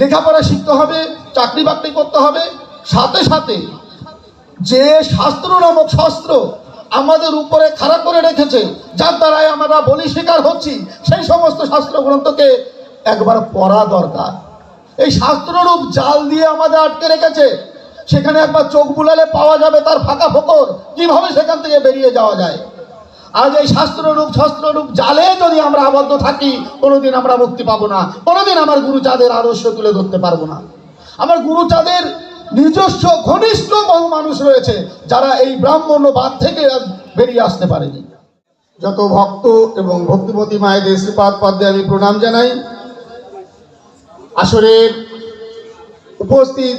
লেখাপড়া শিখতে হবে, চাকরি বাকরি করতে হবে। সাথে সাথে যে শাস্ত্র নামক শাস্ত্র আমাদের উপরে খারাপ করে রেখেছে, যার দ্বারাই আমরা বলি শিকার হচ্ছি, সেই সমস্ত শাস্ত্র গ্রন্থকে একবার পড়া দরকার। এই শাস্ত্ররূপ জাল দিয়ে আমাদের আটকে রেখেছে, সেখানে একবার চোখ বুলালে পাওয়া যাবে তার ফাঁকা ফোকর। কীভাবে সেখান থেকে বেরিয়ে যাওয়া যায়? আজ এই শাস্ত্ররূপ শাস্ত্ররূপ জালে যদি আমরা আবদ্ধ থাকি, কোনোদিন আমরা মুক্তি পাবো না। কোনোদিন আমার গুরুচাঁদের আদর্শ তুলে ধরতে পারব না। আমার গুরুচাঁদের নিজস্ব ঘনিষ্ঠ বহু মানুষ রয়েছে, যারা এই ব্রাহ্মণ্যবাদ থেকে বেরিয়ে আসতে পারেনি। যত ভক্ত এবং ভক্তিমতী মায়েদের শ্রীপাদ পদ্মে আমি প্রণাম জানাই। আসরের উপস্থিত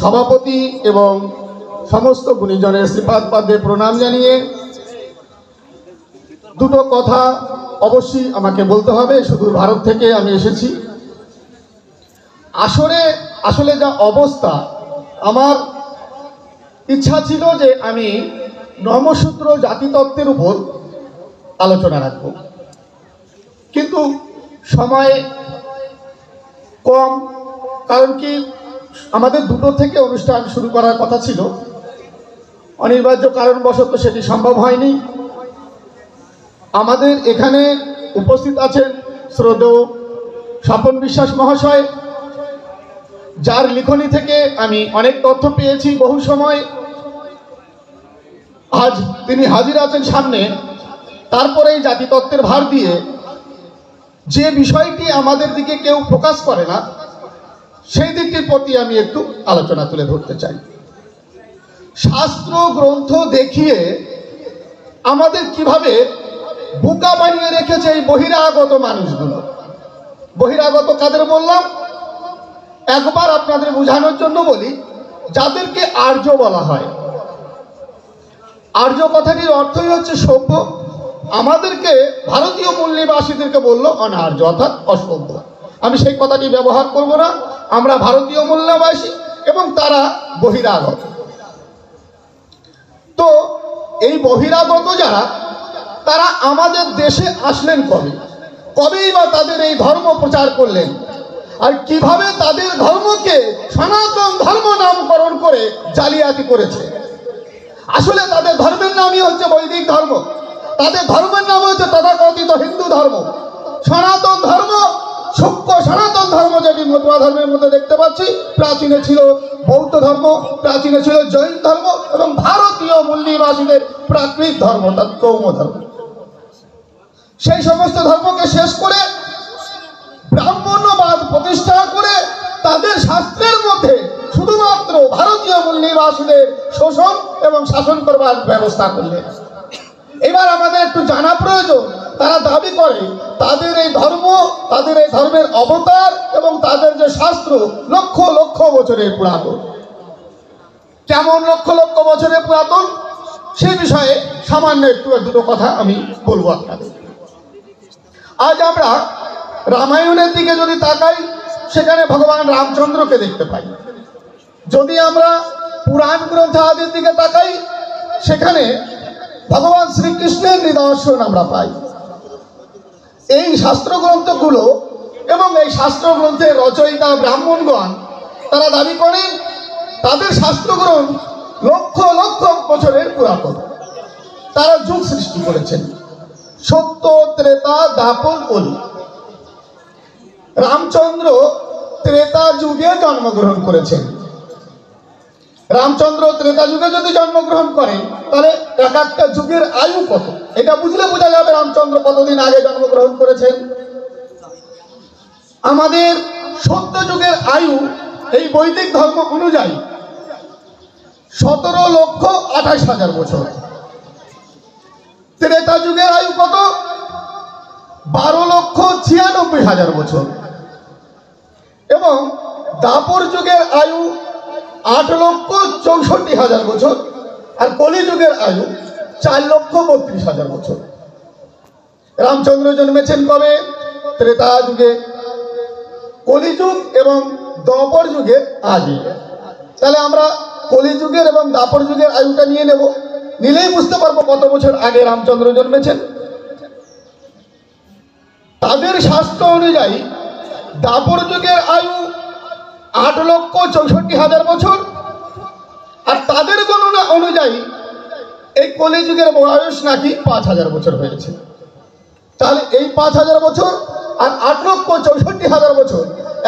সভাপতি এবং সমস্ত গুণীজনের শ্রীপাদ পদ্মে প্রণাম জানিয়ে দুটো কথা অবশ্যই আমাকে বলতে হবে সুদূর ভারত থেকে আমি এসেছি। আসরে, আসলে যা অবস্থা, আমার ইচ্ছা ছিল যে আমি নমসূত্র জাতিতত্ত্বের উপর আলোচনা রাখব। কিন্তু সময় কম, কারণ কি আমাদের দুটো থেকে অনুষ্ঠান শুরু করার কথা ছিল। অনিবার্য কারণবশত সেটি সম্ভব হয়নি। আমাদের এখানে উপস্থিত আছেন শ্রদ্ধেয় স্বপন বিশ্বাস মহাশয়, যার লিখনি থেকে আমি অনেক তথ্য পেয়েছি বহু সময়। আজ তিনি হাজির আছেন সামনে। তারপরে এই জাতিতত্ত্বের ভার দিয়ে যে বিষয়টি আমাদের দিকে কেউ প্রকাশ করে না, সেই দিকটির প্রতি আমি একটু আলোচনা তুলে ধরতে চাই। শাস্ত্র গ্রন্থ দেখিয়ে আমাদের কীভাবে বোকা বানিয়ে রেখেছে এই বহিরাগত মানুষগুলো। বহিরাগত কাদের বললাম? একবার আপনাদের বোঝানোর জন্য বলি, যাদেরকে আর্য বলা হয়। আর্য কথাটির অর্থই হচ্ছে সভ্য। আমাদেরকে ভারতীয় মূল্যবাসীদেরকে বলল অনার্য, অর্থাৎ অসভ্য। আমি সেই কথাটি ব্যবহার করব না। আমরা ভারতীয় মূল্যবাসী এবং তারা বহিরাগত। তো এই বহিরাগত যারা তারা আমাদের দেশে আসলেন কবে? কবেই বা তাদের এই ধর্ম প্রচার করলেন? আর কীভাবে তাদের ধর্মকে সনাতন ধর্ম নামকরণ করে জালিয়াতি করেছে? আসলে তাদের ধর্মের নামই হচ্ছে বৈদিক ধর্ম। তাদের ধর্মের নাম হচ্ছে তথাকথিত হিন্দু ধর্ম। সনাতন ধর্ম, সূক্ষ্ম সনাতন ধর্ম যেটি মতুয়া ধর্মের মধ্যে দেখতে পাচ্ছি, প্রাচীনে ছিল বৌদ্ধ ধর্ম, প্রাচীনে ছিল জৈন ধর্ম এবং ভারতীয় মূল্যবাসীদের প্রাকৃত ধর্ম, অর্থাৎ কৌম ধর্ম। সেই সমস্ত ধর্মকে শেষ করে ব্রাহ্মণ্যবাদ প্রতিষ্ঠা করে তাদের শাস্ত্রের মধ্যে শুধুমাত্র ভারতীয় মূল্যবাসীদের শোষণ এবং শাসন করবার ব্যবস্থা করলেন। এবার আমাদের একটু জানা প্রয়োজন, তারা দাবি করে, তাদের এই ধর্ম, তাদের এই ধর্মের অবতার এবং তাদের যে শাস্ত্র লক্ষ লক্ষ বছরের পুরাতন। কেমন লক্ষ লক্ষ বছরের পুরাতন? সে বিষয়ে সামান্য একটু, দুটো কথা আমি বলব আপনাদের। আজ আমরা রামায়ণের দিকে যদি তাকাই, সেখানে ভগবান রামচন্দ্রকে দেখতে পাই। যদি আমরা পুরাণ গ্রন্থ আদির দিকে তাকাই, সেখানে ভগবান শ্রীকৃষ্ণের নিদর্শন আমরা পাই। এই শাস্ত্র গ্রন্থগুলো এবং এই শাস্ত্র গ্রন্থের রচয়িতা ব্রাহ্মণগণ তারা দাবি করেন, তাদের শাস্ত্র গ্রন্থ লক্ষ লক্ষ বছরের পুরাতন। তারা যুগ সৃষ্টি করেছেন। সত্য ত্রেতা দাপর কলি রামচন্দ্র ত্রেতা যুগে জন্মগ্রহণ করেছেন। রামচন্দ্র ত্রেতা যুগে যদি জন্মগ্রহণ করেন, তাহলে এক একটা যুগের আয়ু কত? এটা বুঝলে বোঝা যাবে রামচন্দ্র কতদিন আগে জন্মগ্রহণ করেছেন। আমাদের সত্য যুগের আয়ু এই বৈদিক ধর্ম অনুযায়ী সতেরো লক্ষ আঠাশ হাজার বছর। ত্রেতা যুগের আয়ু কত? বারো লক্ষ ছিয়ানব্বই হাজার বছর। এবং দাপর যুগের আয়ু আট লক্ষ চৌষট্টি হাজার বছর, আর কলি যুগের আয়ু চার লক্ষ বত্রিশ হাজার বছর। রামচন্দ্র জন্মেছেন কবে? ত্রেতা যুগে। কলিযুগ এবং দপর যুগের আগে। তাহলে আমরা কলিযুগের এবং দাপর যুগের আয়ুটা নিয়ে নেব। নিলেই বুঝতে পারব কত বছর আগে রামচন্দ্র জন্মেছেন। তাদের স্বাস্থ্য অনুযায়ী দাপর যুগের আয়ু আট লক্ষ চৌষট্টি হাজার বছর। আর তাদের গণনা অনুযায়ী এই কলিযুগের বয়স নাকি পাঁচ হাজার বছর হয়েছে। তাহলে এই পাঁচ হাজার বছর আর আট লক্ষ চৌষট্টি হাজার বছর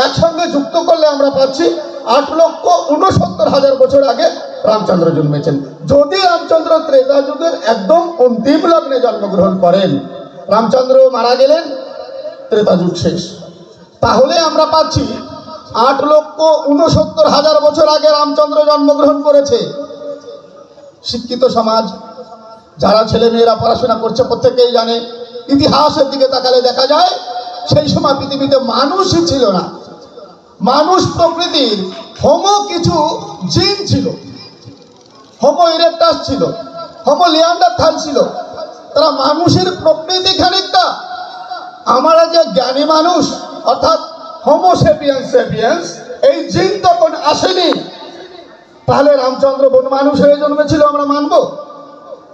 একসঙ্গে যুক্ত করলে আমরা পাচ্ছি আট লক্ষ উনসত্তর হাজার বছর আগে রামচন্দ্র জন্মেছেন। যদি রামচন্দ্র ত্রেতা যুগের একদম অন্তিম লগ্নে জন্মগ্রহণ করেন, রামচন্দ্র মারা গেলেন, ত্রেতা যুগ শেষ। তাহলে আমরা পাচ্ছি আট লক্ষ উনসত্তর হাজার বছর আগে রামচন্দ্র জন্মগ্রহণ করেছে। শিক্ষিত সমাজ, যারা ছেলে মেয়েরা পড়াশোনা করছে প্রত্যেকেই জানে, ইতিহাসের দিকে তাকালে দেখা যায়, সেই সময় পৃথিবীতে মানুষই ছিল না। মানুষ প্রকৃতির হোমো কিছু জিন ছিল। হোমো ইরেকটাস ছিল, হোমো লিয়ান্ডারথাল ছিল। তারা মানুষের প্রকৃতি খানিকটা, আমরা যে জ্ঞানী মানুষ, অর্থাৎ হোমো সেপিয়েন্স এই জিন তখন আসেনি। তাহলে রামচন্দ্র বন মানুষ হয়ে জন্মেছিল, আমরা মানব?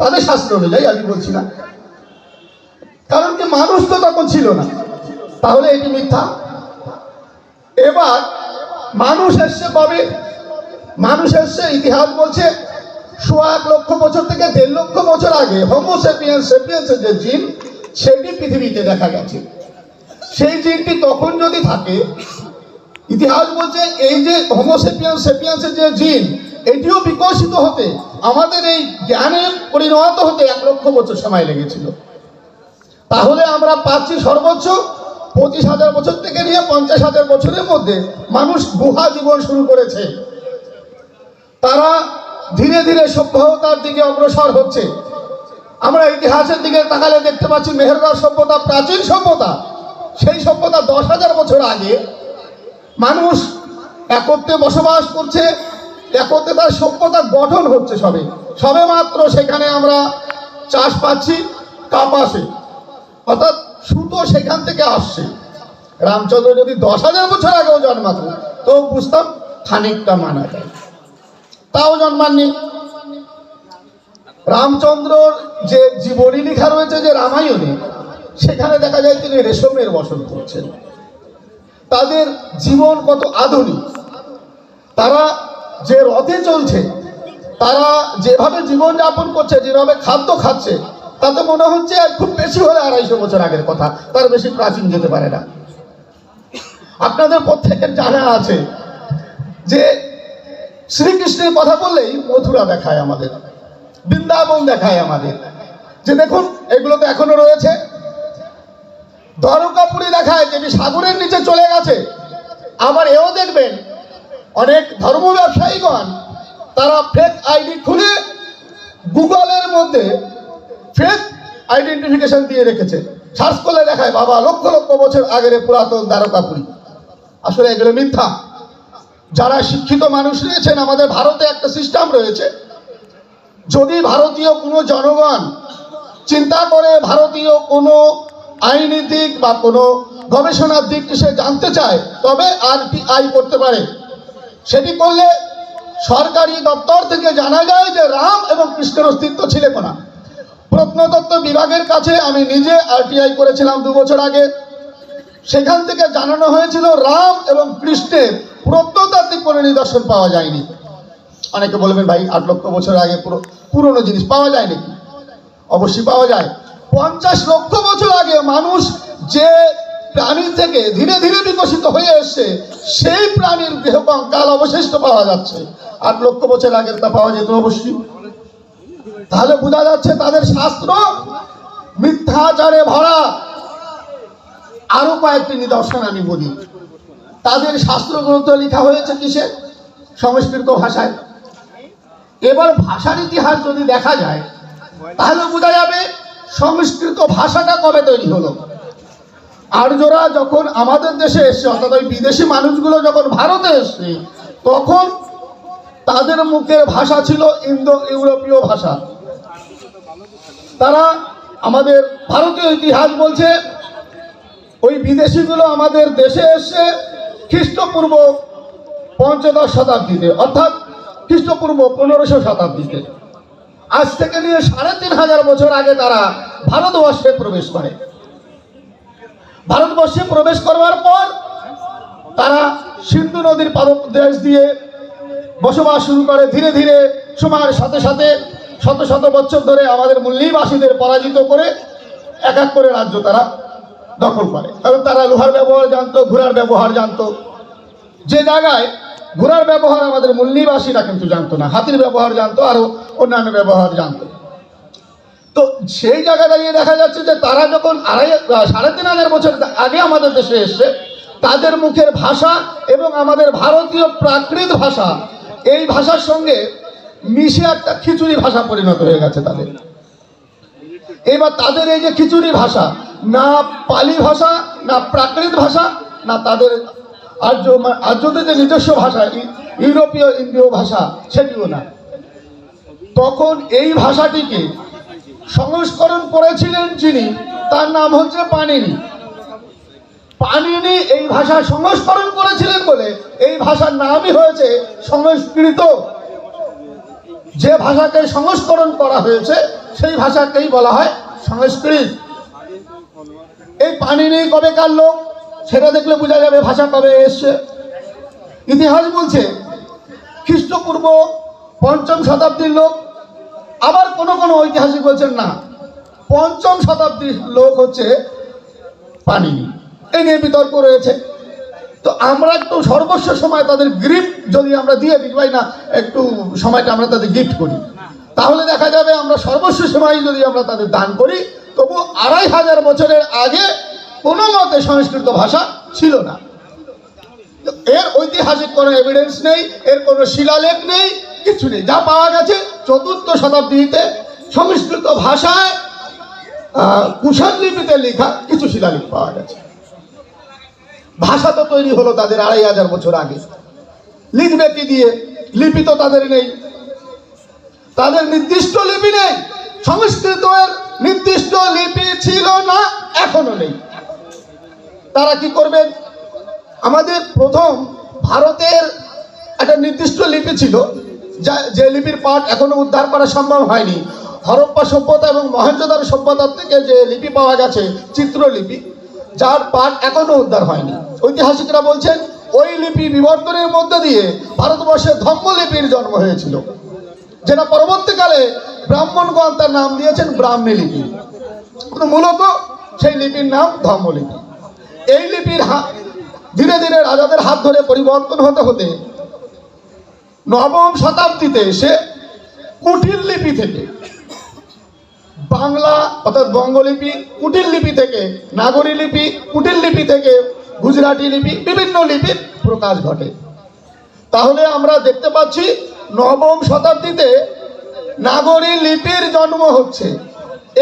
তাদের শাস্ত্র অনুযায়ী আমি বলছি না। কারণ কি মানুষ তো তখন ছিল না। তাহলে এটি মিথ্যা? এবার মানুষ এসছে কবে? মানুষ এসছে, ইতিহাস বলছে সোয়া এক লক্ষ বছর থেকে দেড় লক্ষ বছর আগে হোমো সেপিয়েন্স সেপিয়েন্সের যে জিন সেটি পৃথিবীতে দেখা গেছে। সেই জিনটি তখন যদি থাকে, ইতিহাস বলছে এই যে হোমোসেপিয়ান সেপিয়ান্সের যে জিন এটিও বিকশিত হতে, আমাদের এই জ্ঞানে পরিণত হতে এক লক্ষ বছর সময় লেগেছিল। তাহলে আমরা পাচ্ছি সর্বোচ্চ পঁচিশ হাজার বছর থেকে নিয়ে পঞ্চাশ হাজার বছরের মধ্যে মানুষ গুহা জীবন শুরু করেছে। তারা ধীরে ধীরে সভ্যতার দিকে অগ্রসর হচ্ছে। আমরা ইতিহাসের দিকে তাকালে দেখতে পাচ্ছি মেহেরগড় সভ্যতা প্রাচীন সভ্যতা। সেই সভ্যতা দশ হাজার বছর আগে মানুষ একত্রে বসবাস করছে, একত্রে তার সভ্যতা গঠন হচ্ছে সবে। সবে মাত্র সেখানে আমরা চাষ পাচ্ছি কাপাসে অর্থাৎ সুতো সেখান থেকে আসছে। রামচন্দ্র যদি দশ হাজার বছর আগেও জন্মাত তো বুঝতাম খানিকটা মানা যায়। তাও জন্মাননি। রামচন্দ্রর যে জীবনী লেখা রয়েছে, যে রামায়ণে, সেখানে দেখা যায় তিনি রেশমের বসন করছেন। তাদের জীবন কত আধুনিক। তারা যে রথে চলছে, তারা যেভাবে জীবন যাপন করছে, যেভাবে খাদ্য খাচ্ছে, তাতে মনে হচ্ছে খুব বেশি হলে আড়াইশো বছর আগের কথা। তার বেশি প্রাচীন যেতে পারে না। আপনাদের প্রত্যেকের জানা আছে যে শ্রীকৃষ্ণের কথা বললেই মথুরা দেখায় আমাদের, বৃন্দাবন দেখায় আমাদের। যে দেখুন, এগুলো তো এখনও রয়েছে। দ্বারকাপুরি দেখায় যে সাগরের নিচে চলে গেছে। আবার এও দেখবেন, অনেক ধর্ম ব্যবসায়ীগণ, তারা ফেক আইডি খুলে গুগলের মধ্যে ফেক আইডেন্টিফিকেশন দিয়ে রেখেছে। সার্চ করলে দেখায়, বাবা, লক্ষ লক্ষ বছর আগের পুরাতন দ্বারকাপুরি। আসলে এগুলো মিথ্যা। যারা শিক্ষিত মানুষ রয়েছেন, আমাদের ভারতে একটা সিস্টেম রয়েছে। যদি ভারতীয় কোনো জনগণ চিন্তা করে ভারতীয় কোনো আইনি দিক বা কোনো গবেষণার দিকটি সে জানতে চায়, তবে আর আই করতে পারে। সেটি করলে সরকারি দপ্তর থেকে জানা যায় যে রাম এবং কৃষ্ণের অস্তিত্ব ছিল না প্রত্নতত্ত্ব বিভাগের কাছে আমি নিজে আরটিআই করেছিলাম দু বছর আগে। সেখান থেকে জানানো হয়েছিল রাম এবং কৃষ্ণের প্রত্নতাত্ত্বিক কোনো নিদর্শন পাওয়া যায়নি। অনেকে বলবেন ভাই, আট লক্ষ বছর আগে পুরো পুরনো জিনিস পাওয়া যায় নাকি? অবশ্যই পাওয়া যায়। পঞ্চাশ লক্ষ বছর আগে মানুষ যে প্রাণী থেকে ধীরে ধীরে বিকশিত হয়ে এসছে, সেই প্রাণীর দেহ কঙ্কাল অবশিষ্ট পাওয়া যাচ্ছে। আট লক্ষ বছর আগের তা পাওয়া যেত অবশ্যই। তাহলে বোঝা যাচ্ছে তাদের শাস্ত্র মিথ্যাচারে ভরা। আরও কয়েকটি নিদর্শন আমি বলি। তাদের শাস্ত্র গ্রন্থ লেখা হয়েছে কিসে সংস্কৃত ভাষায়। এবার ভাষার ইতিহাস যদি দেখা যায়, তাহলে বোঝা যাবে সংস্কৃত ভাষাটা কবে তৈরি হলো। আর্যরা যখন আমাদের দেশে এসছে, অর্থাৎ ওই বিদেশি মানুষগুলো যখন ভারতে এসছে, তখন তাদের মুখের ভাষা ছিল ইন্দো ইউরোপীয় ভাষা। তারা আমাদের ভারতীয় ইতিহাস বলছে ওই বিদেশিগুলো আমাদের দেশে এসে খ্রিস্টপূর্ব পঞ্চদশ শতাব্দীতে, অর্থাৎ খ্রিস্টপূর্ব পনেরোশো শতাব্দীতে, আজ থেকে নিয়ে সাড়ে তিন হাজার বছর আগে তারা ভারতবর্ষে প্রবেশ করে। ভারতবর্ষে প্রবেশ করবার পর তারা সিন্ধু নদীর পাদদেশ দিয়ে বসবাস শুরু করে। ধীরে ধীরে সময়ের সাথে সাথে শত শত বছর ধরে আমাদের মূল্যবাসীদের পরাজিত করে এক এক করে রাজ্য তারা দখল করে। কারণ তারা লোহার ব্যবহার জানতো, ঘোড়ার ব্যবহার জানতো। যে জায়গায় ঘোড়ার ব্যবহার আমাদের মূল্যবাসীরা কিন্তু জানতো না, হাতির ব্যবহার জানতো, আরও অন্যান্য ব্যবহার জানতো। তো সেই জায়গা দাঁড়িয়ে দেখা যাচ্ছে যে তারা যখন আড়াই সাড়ে তিন হাজার বছর আগে আমাদের দেশে এসছে, তাদের মুখের ভাষা এবং আমাদের ভারতীয় প্রাকৃত ভাষা, এই ভাষার সঙ্গে মিশে একটা খিচুড়ি ভাষা পরিণত হয়ে গেছে তাদের। এবার তাদের এই যে খিচুড়ি ভাষা, না পালি ভাষা, না প্রাকৃত ভাষা, না তাদের আর্য আর্যদের যে নিজস্ব ভাষা ইউরোপীয়, ইন্দ্রিয় ভাষা, সেটিও না। তখন এই ভাষাটিকে সংস্করণ করেছিলেন যিনি, তার নাম হচ্ছে পানিনি। পানিনি এই ভাষা সংস্করণ করেছিলেন বলে এই ভাষার নামই হয়েছে সংস্কৃত। যে ভাষাকে সংস্করণ করা হয়েছে, সেই ভাষাকেই বলা হয় সংস্কৃত। এই পানিনি কবেকার লোক, সেটা দেখলে বোঝা যাবে ভাষা কবে এসছে। ইতিহাস বলছে, খ্রিস্টপূর্ব পঞ্চম শতাব্দীর লোক, আবার কোন কোন ঐতিহাসিক বলছেন না, পঞ্চম শতাব্দীর লোক হচ্ছে পানিনি। এই নিয়ে বিতর্ক রয়েছে। তো আমরা একটু সর্বস্ব সময় তাদের গিফট যদি আমরা দিয়ে দিই, ভাই না, একটু সময়টা আমরা তাদের গিফট করি। তাহলে দেখা যাবে আমরা সর্বস্ব সময় যদি আমরা তাদের দান করি, তবু আড়াই হাজার বছরের আগে কোনো মতে সংস্কৃত ভাষা ছিল না। এর ঐতিহাসিক কোনো এভিডেন্স নেই, এর কোনো শিলালেখ নেই, কিছু নেই। যা পাওয়া গেছে চতুর্থ শতাব্দীতে সংস্কৃত ভাষায় কুষাণ লিপিতে লেখা কিছু শিলালেখ পাওয়া গেছে। ভাষা তো তৈরি হলো তাদের আড়াই হাজার বছর আগে। লিখবে কি দিয়ে? লিপি তো তাদের নেই। তাদের নির্দিষ্ট লিপি নেই। সংস্কৃতের নির্দিষ্ট লিপি ছিল না, এখনও নেই। তারা কি করবেন? আমাদের প্রথম ভারতের একটা নির্দিষ্ট লিপি ছিল, যা যে লিপির পাঠ এখনও উদ্ধার করা সম্ভব হয়নি। হরপ্পা সভ্যতা এবং মহেঞ্জোদার সভ্যতার থেকে যে লিপি পাওয়া গেছে, চিত্রলিপি যার পাঠ এখনও উদ্ধার হয়নি। ঐতিহাসিকরা বলছেন, ওই লিপি বিবর্তনের মধ্য দিয়ে ভারতবর্ষে ধম্মলিপির জন্ম হয়েছিল। যেটা পরবর্তীকালে ব্রাহ্মণগণ তার নাম দিয়েছেন ব্রাহ্মী লিপি। মূলত সেই লিপির নাম ধর্মলিপি এই লিপির ধীরে ধীরে রাজাদের হাত ধরে পরিবর্তন হতে হতে নবম শতাব্দীতে এসে কুটির লিপি থেকে বাংলা অর্থাৎ বঙ্গলিপি কুটির লিপি থেকে নাগরী লিপি কুটির লিপি থেকে গুজরাটি লিপি, বিভিন্ন লিপির প্রকাশ ঘটে। তাহলে আমরা দেখতে পাচ্ছি নবম শতাব্দীতে নাগরী লিপির জন্ম হচ্ছে।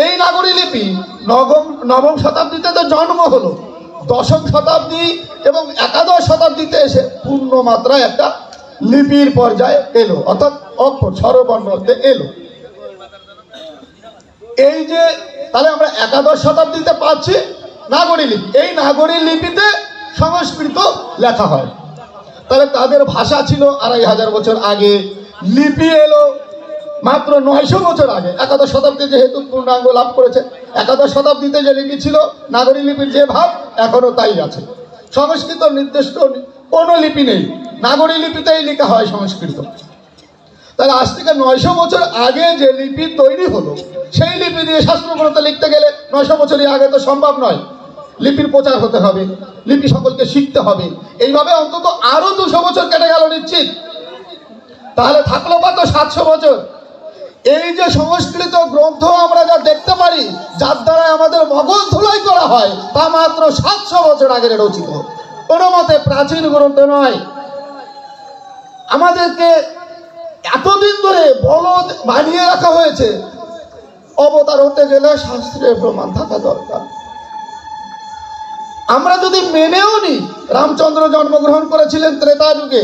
এই নাগরী লিপি নবম নবম শতাব্দীতে তো জন্ম হলো। দশম শতাব্দী এবং একাদশ শতাব্দীতে এসে পূর্ণ মাত্রায় একটা লিপির পর্যায়ে এলো, অর্থাৎ অক্ষর স্বরবর্ণতে এলো। এই যে, তাহলে আমরা একাদশ শতাব্দীতে পাচ্ছি নাগরী লিপি। এই নাগরী লিপিতে সংস্কৃত লেখা হয়। তাহলে তাদের ভাষা ছিল আড়াই হাজার বছর আগে। লিপি এলো মাত্র নয়শো বছর আগে। একাদশ শতাব্দী যেহেতু পূর্ণাঙ্গ লাভ করেছে, একাদশ শতাব্দীতে যে লিপি ছিল, নাগরী লিপির যে ভাব এখনও তাই আছে। সংস্কৃত নির্দিষ্ট কোনো লিপি নেই। নাগরী লিপিতেই লেখা হয় সংস্কৃত। তাহলে আজ থেকে নয়শো বছর আগে যে লিপি তৈরি হলো, সেই লিপি দিয়ে শাস্ত্রগ্রন্থ লিখতে গেলে নয়শো বছরই আগে তো সম্ভব নয়। লিপির প্রচার হতে হবে, লিপি সকলকে শিখতে হবে। এইভাবে অন্তত আরও দুশো বছর কেটে গেল নিশ্চিত। তাহলে থাকল কত? সাতশো বছর। এই যে সংস্কৃত গ্রন্থ আমরা যা দেখতে পারি, যার দ্বারা আমাদের মগজ ধুলাই করা হয়, তা মাত্র সাতশো বছর আগের রচিত। কোনো মতে প্রাচীন গ্রন্থ নয়। আমাদেরকে এতদিন ধরে বলদ বানিয়ে রাখা হয়েছে, অবতার হতে গেলে শাস্ত্রের প্রমাণ থাকা দরকার। আমরা যদি মেনেও নিই রামচন্দ্র জন্মগ্রহণ করেছিলেন ত্রেতা যুগে,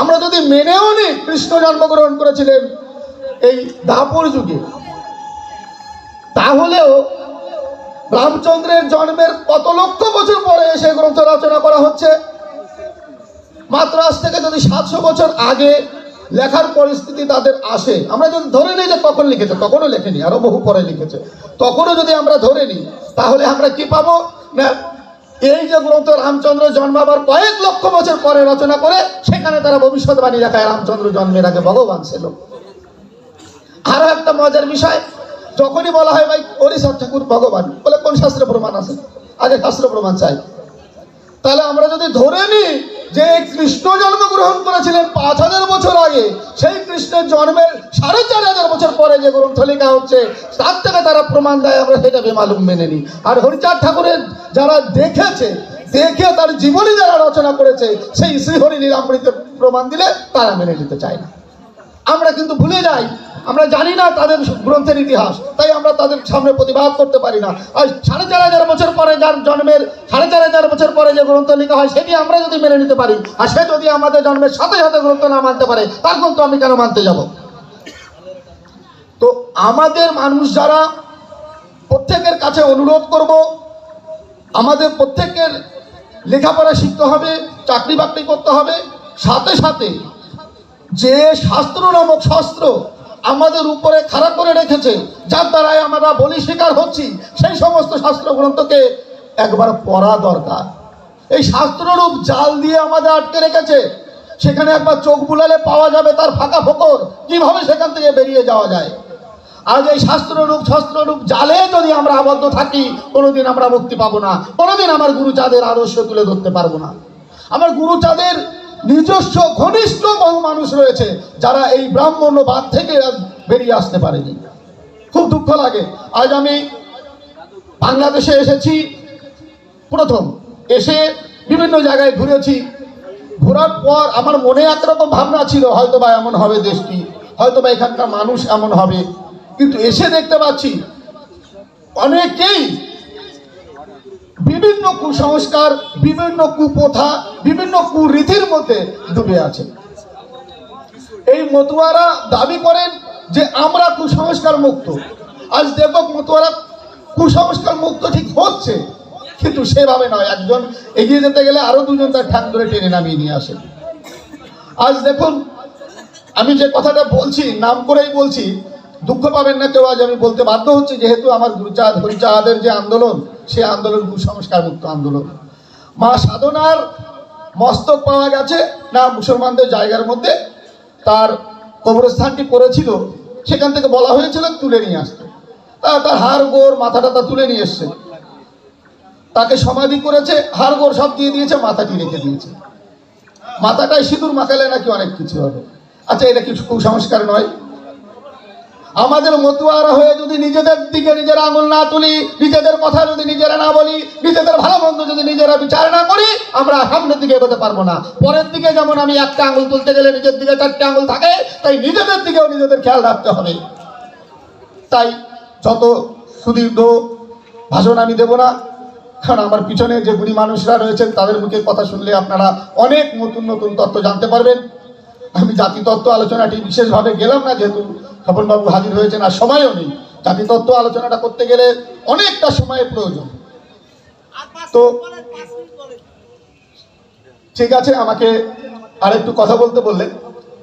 আমরা যদি মেনেও নিই কৃষ্ণ জন্মগ্রহণ করেছিলেন এই দাপর যুগে, তাহলেও রামচন্দ্রের জন্মের কত লক্ষ বছর পরে এসে গ্রন্থ রচনা করা হচ্ছে? মাত্র আজ থেকে যদি সাতশো বছর আগে লেখার পরিস্থিতি তাদের আসে। আমরা যদি ধরে নিই যে কখন লিখেছে, তখনও লেখেনি, আরও বহু পরে লিখেছে। তখনও যদি আমরা ধরে নিই, তাহলে আমরা কি পাবো? না, এই যে গ্রন্থ রামচন্দ্র জন্মাবার কয়েক লক্ষ বছর পরে রচনা করে, সেখানে তারা ভবিষ্যৎবাণী দেখায় রামচন্দ্র জন্মের আগে ভগবান ছিল। আরও একটা মজার বিষয়, যখনই বলা হয়, ভাই হরিশাদ ঠাকুর ভগবান বলে কোন শাস্ত্রে প্রমাণ আছে? আগে শাস্ত্র প্রমাণ চাই। তাহলে আমরা যদি ধরে নিই যে কৃষ্ণ জন্মগ্রহণ করেছিলেন পাঁচ হাজার বছর আগে, সেই কৃষ্ণের জন্মের সাড়ে চার হাজার বছর পরে যে গ্রন্থ লেখা হচ্ছে, তার থেকে তারা প্রমাণ দেয়, আমরা সেটা বেমালুম মেনে নিই। আর হরিচাঁদ ঠাকুরের যারা দেখেছে, দেখে তার জীবনী যারা রচনা করেছে, সেই শ্রীহরি লীলামৃতের প্রমাণ দিলে তারা মেনে নিতে চায় না। আমরা কিন্তু ভুলে যাই। আমরা জানি না তাদের গ্রন্থের ইতিহাস, তাই আমরা তাদের সামনে প্রতিবাদ করতে পারি না। আর সাড়ে চার হাজার বছর পরে যার জন্মের, সাড়ে চার হাজার বছর পরে যে গ্রন্থ লেখা হয় সেটি আমরা যদি মেনে নিতে পারি? আর সে যদি আমাদের জন্মের সাথে সাথে গ্রন্থ না মানতে পারে, তার গ্রন্থ আমি কেন মানতে যাব? তো আমাদের মানুষ যারা প্রত্যেকের কাছে অনুরোধ করব, আমাদের প্রত্যেকের লেখাপড়া শিখতে হবে, চাকরি বাকরি করতে হবে, সাথে সাথে যে শাস্ত্র নামক শাস্ত্র আমাদের উপরে খারাপ করে রেখেছে, যার দ্বারাই আমরা বলি শিকার হচ্ছি, সেই সমস্ত শাস্ত্র গ্রন্থকে একবার পড়া দরকার। এই শাস্ত্ররূপ জাল দিয়ে আমাদের আটকে রেখেছে, সেখানে একবার চোখ বুলালে পাওয়া যাবে তার ফাঁকা ফোকর, কীভাবে সেখান থেকে বেরিয়ে যাওয়া যায়। আজ এই শাস্ত্ররূপ শাস্ত্ররূপ জালে যদি আমরা আবদ্ধ থাকি, কোনোদিন আমরা মুক্তি পাবো না, কোনোদিন আমার গুরুচাঁদের আদর্শ তুলে ধরতে পারব না। আমার গুরুচাঁদের নিজস্ব ঘনিষ্ঠ বহু মানুষ রয়েছে যারা এই ব্রাহ্মণ্যবাদ থেকে বেরিয়ে আসতে পারেনি। খুব দুঃখ লাগে। আজ আমি বাংলাদেশে এসেছি। প্রথম, এসে বিভিন্ন জায়গায় ঘুরেছি। ঘোরার পর আমার মনে একরকম ভাবনা ছিল, হয়তো বা এমন হবে দেশটি, হয়তো বা এখানকার মানুষ এমন হবে। কিন্তু এসে দেখতে পাচ্ছি, অনেকেই বিভিন্ন কুসংস্কার, বিভিন্ন কুপ্রথা, বিভিন্ন কুরীতির মধ্যে ডুবে আছে। এই মতুয়ারা দাবি করেন যে আমরা কুসংস্কার মুক্ত। আজ দেখব মতুয়ারা কুসংস্কার মুক্ত ঠিক হচ্ছে, কিন্তু সেভাবে নয়। একজন এগিয়ে যেতে গেলে আরও দুজন তার ঠ্যাং ধরে টেনে নামিয়ে নিয়ে আসে। আজ দেখুন, আমি যে কথাটা বলছি, নাম করেই বলছি, দুঃখ পাবেন না কেউ, আজ আমি বলতে বাধ্য হচ্ছি, যেহেতু আমার গুরুচাঁদ, হরিচাঁদের যে আন্দোলন সে আন্দোলন কুসংস্কার মুক্ত আন্দোলন। মা সাধনার মস্তক পাওয়া গেছে না মুসলমানদের জায়গার মধ্যে। তার কবরস্থানটি পড়েছিল, সেখান থেকে বলা হয়েছিল তুলে নিয়ে আসতে। তা তার হাড়, গোড়, মাথাটা তা তুলে নিয়ে এসছে। তাকে সমাধি করেছে, হাড়, গোড় সব দিয়ে দিয়েছে, মাথাটি রেখে দিয়েছে। মাথাটায় সিঁদুর মাখালে নাকি অনেক কিছু হবে। আচ্ছা এটা কিছু কুসংস্কার নয়? আমাদের মতুয়ারা হয়ে যদি নিজেদের দিকে নিজেরা আঙুল না তুলি, নিজেদের কথা যদি নিজেরা না বলি, নিজেদের ভালো মন্দ যদি নিজেরা বিচার না করি, আমরা সামনের দিকে এগোতে পারব না। পরের দিকে যেমন আমি একটা আঙুল তুলতে গেলে নিজের দিকে চারটে আঙুল থাকে, তাই নিজেদের দিকেও নিজেদের খেয়াল রাখতে হবে। তাই যত সুদীর্ঘ ভাষণ আমি দেব না, কারণ আমার পিছনে যে গুণী মানুষরা রয়েছেন, তাদের মুখে কথা শুনলে আপনারা অনেক নতুন নতুন তথ্য জানতে পারবেন। আমি জাতি তত্ত্ব আলোচনাটি বিশেষভাবে গেলাম না, যেহেতু স্বপনবাবু হাজির হয়েছেন আর সময়ও নেই। জাতি তত্ত্ব আলোচনাটা করতে গেলে অনেকটা সময়ের প্রয়োজন। তো ঠিক আছে আমাকে আরেকটু কথা বলতে বললেন।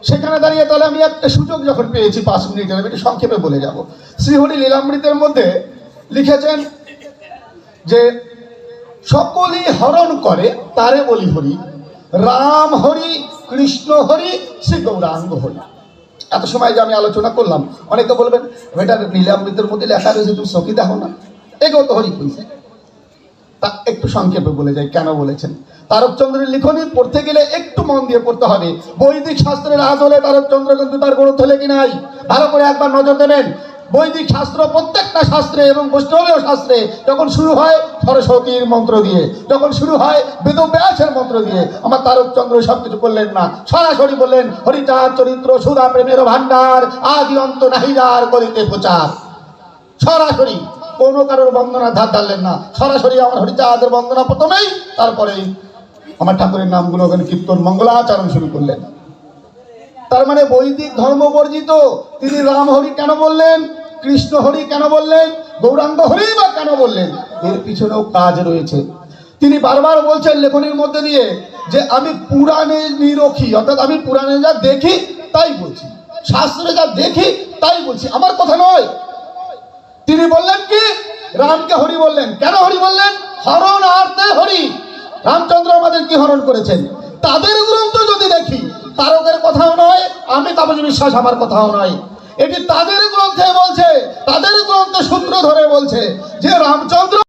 সেখানে দাঁড়িয়ে তাহলে আমি একটা সুযোগ যখন পেয়েছি পাঁচ মিনিটের আমি একটু সংক্ষেপে বলে যাব। শ্রীহরি লীলামৃতের মধ্যে লিখেছেন যে সকলই হরণ করে তারে বলি হরি রাম হরি কৃষ্ণ হরি শ্রী গৌরাঙ্গ হরি। এত সময় যে আমি আলোচনা করলাম, অনেকে বলবেন, বেটার নীলামৃতের মধ্যে লেখা রয়েছে, তুমি সখী দেখো না। এগো তো হরি কইছে তা একটু সংক্ষেপে বলে যাই, কেন বলেছেন? তারকচন্দ্রের লিখনী পড়তে গেলে একটু মন দিয়ে পড়তে হবে। বৈদিক শাস্ত্রের আদলে তারকচন্দ্র কিন্তু তার গ্রন্থ লেখি নাই। ভালো করে একবার নজর দেবেন। বৈদিক শাস্ত্র প্রত্যেকটা শাস্ত্রে এবং বৈষ্ণবীয় শাস্ত্রে যখন শুরু হয় সরস্বতীর মন্ত্র দিয়ে, যখন শুরু হয় বেদব্যাসের মন্ত্র দিয়ে, আমার তারকচন্দ্র সব কিছু করলেন না। সরাসরি বললেন হরিচার চরিত্র সুধা প্রেমের ভান্ডার আদি অন্ত নাহিদার করিতে প্রচার। সরাসরি কোনো কারোর বন্দনা ধার ধারলেন না। সরাসরি আমার হরিচাঁদের বন্দনা প্রথমেই তারপরেই আমার ঠাকুরের নামগুলো ওখানে কীর্তন, মঙ্গলাচরণ শুরু করলেন। তার মানে বৈদিক ধর্ম বর্জিত, তিনি রাম হরি কেন বললেন? কৃষ্ণ হরি কেন বললেন? গৌরাঙ্গ হরি বা কেন বললেন? এর পিছনেও কাজ রয়েছে। তিনি বারবার বলছেন লেখনীর মধ্যে দিয়ে যে, আমি পুরাণে নিরখি, অর্থাৎ আমি পুরাণে যা দেখি, তাই বলছি। শাস্ত্রে যা দেখি, তাই বলছি। আমার কথা নয়। তিনি বললেন কি? রামকে হরি বললেন। কেন হরি বললেন? হরণ আর্তে হরি। রামচন্দ্র আমাদের কি হরণ করেছেন? তাদের গ্রন্থ যদি দেখি, তারকের কথাও নয়, আমি তাপস বিশ্বাস আমার কথাও নয়। এটি তাদের গ্রন্থে বলছে তাদের গ্রন্থ সূত্র ধরে বলছে যে রামচন্দ্র